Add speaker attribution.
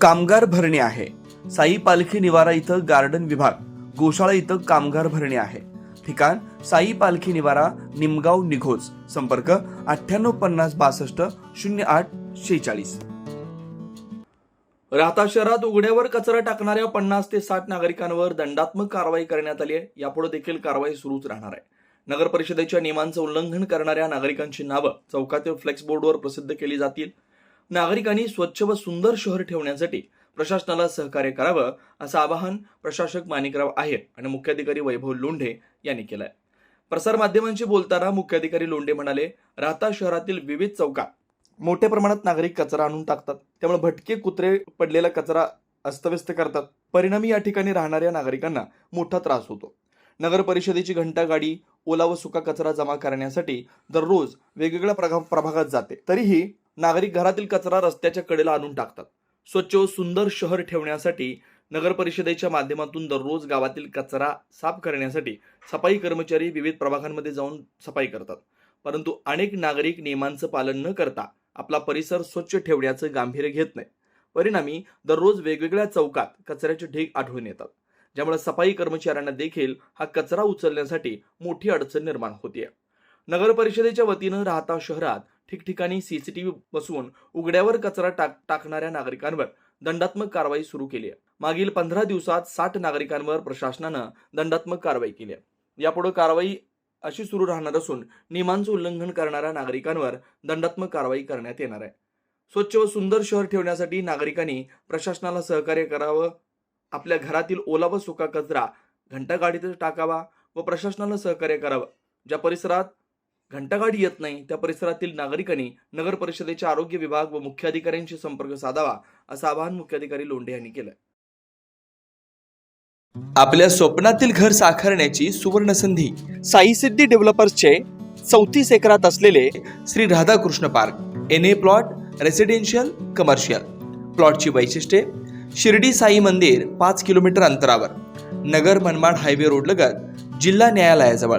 Speaker 1: कामगार भरणे आहे. साई पालखी निवारा इथं गार्डन विभाग गोशाळा इथं कामगार भरणे आहे. ठिकाण साई पालखी निवारा निमगाव निघोज. संपर्क अठ्ठ्याण्णव पन्नास बासष्ट शून्य आठ शेहेचाळीस. राहता शहरात उघड्यावर कचरा टाकणाऱ्या पन्नास ते साठ नागरिकांवर दंडात्मक कारवाई करण्यात आली आहे. यापुढे देखील कारवाई सुरूच राहणार आहे. नगर परिषदेच्या नियमांचं उल्लंघन करणाऱ्या नागरिकांची नावं चौकातील फ्लेक्स बोर्डवर प्रसिद्ध केली जातील. नागरिकांनी स्वच्छ व सुंदर शहर ठेवण्यासाठी प्रशासनाला सहकार्य करावं असं आवाहन प्रशासक माणिकराव आहेर आणि मुख्याधिकारी वैभव लोंढे यांनी केलंय. प्रसारमाध्यमांशी बोलताना मुख्याधिकारी लोंढे म्हणाले राहता शहरातील विविध चौकात मोठ्या प्रमाणात नागरिक कचरा आणून टाकतात. त्यामुळे भटके कुत्रे पडलेला कचरा अस्तव्यस्त करतात. परिणामी या ठिकाणी राहणाऱ्या नागरिकांना मोठा त्रास होतो. नगर परिषदेची घंटा गाडी ओला व सुका कचरा जमा करण्यासाठी दररोज वेगवेगळ्या प्रभागात जाते. तरीही नागरिक घरातील कचरा रस्त्याच्या कडेला आणून टाकतात. स्वच्छ व सुंदर शहर ठेवण्यासाठी नगर परिषदेच्या माध्यमातून दररोज गावातील कचरा साफ करण्यासाठी सफाई कर्मचारी विविध प्रभागांमध्ये जाऊन सफाई करतात. परंतु अनेक नागरिक नियमांचं पालन न करता आपला परिसर स्वच्छ ठेवण्याचं गांभीर्य घेत नाही. परिणामी दररोज वेगवेगळ्या चौकात कचऱ्याचे ढीग आढळून येतात. ज्यामुळे सफाई कर्मचाऱ्यांना देखील हा कचरा उचलण्यासाठी मोठी अडचण निर्माण होते नगर परिषदेच्या वतीनं राहता शहरात ठिकठिकाणी सीसीटीव्ही बसवून उघड्यावर कचरा टाक टाकणाऱ्या नागरिकांवर दंडात्मक कारवाई सुरू केली आहे. मागील पंधरा दिवसात साठ नागरिकांवर प्रशासनानं दंडात्मक कारवाई केली आहे. यापुढे कारवाई अशी सुरू राहणार असून नियमांचं उल्लंघन करणाऱ्या नागरिकांवर दंडात्मक कारवाई करण्यात येणार आहे. स्वच्छ व सुंदर शहर ठेवण्यासाठी नागरिकांनी प्रशासनाला सहकार्य करावं आपल्या घरातील ओला व सुका कचरा घंटागाडीतच टाकावा व प्रशासनाला सहकार्य करावं. ज्या परिसरात घंटागाडी येत नाही त्या परिसरातील नागरिकांनी नगर परिषदेच्या आरोग्य विभाग व मुख्याधिकाऱ्यांशी संपर्क साधावा असं आवाहन मुख्याधिकारी लोंढे यांनी केलं आपल्या स्वप्नातील घर साकारण्याची सुवर्ण संधी साई सिद्धी डेव्हलपर्सचे चौतीस एकरात असलेले Shri Radhakrishna Park N A plot residential commercial प्लॉटची वैशिष्ट्ये शिर्डी साई मंदिर पाच किलोमीटर अंतरावर नगर मनमाड हायवे रोड लगत जिल्हा न्यायालयाजवळ.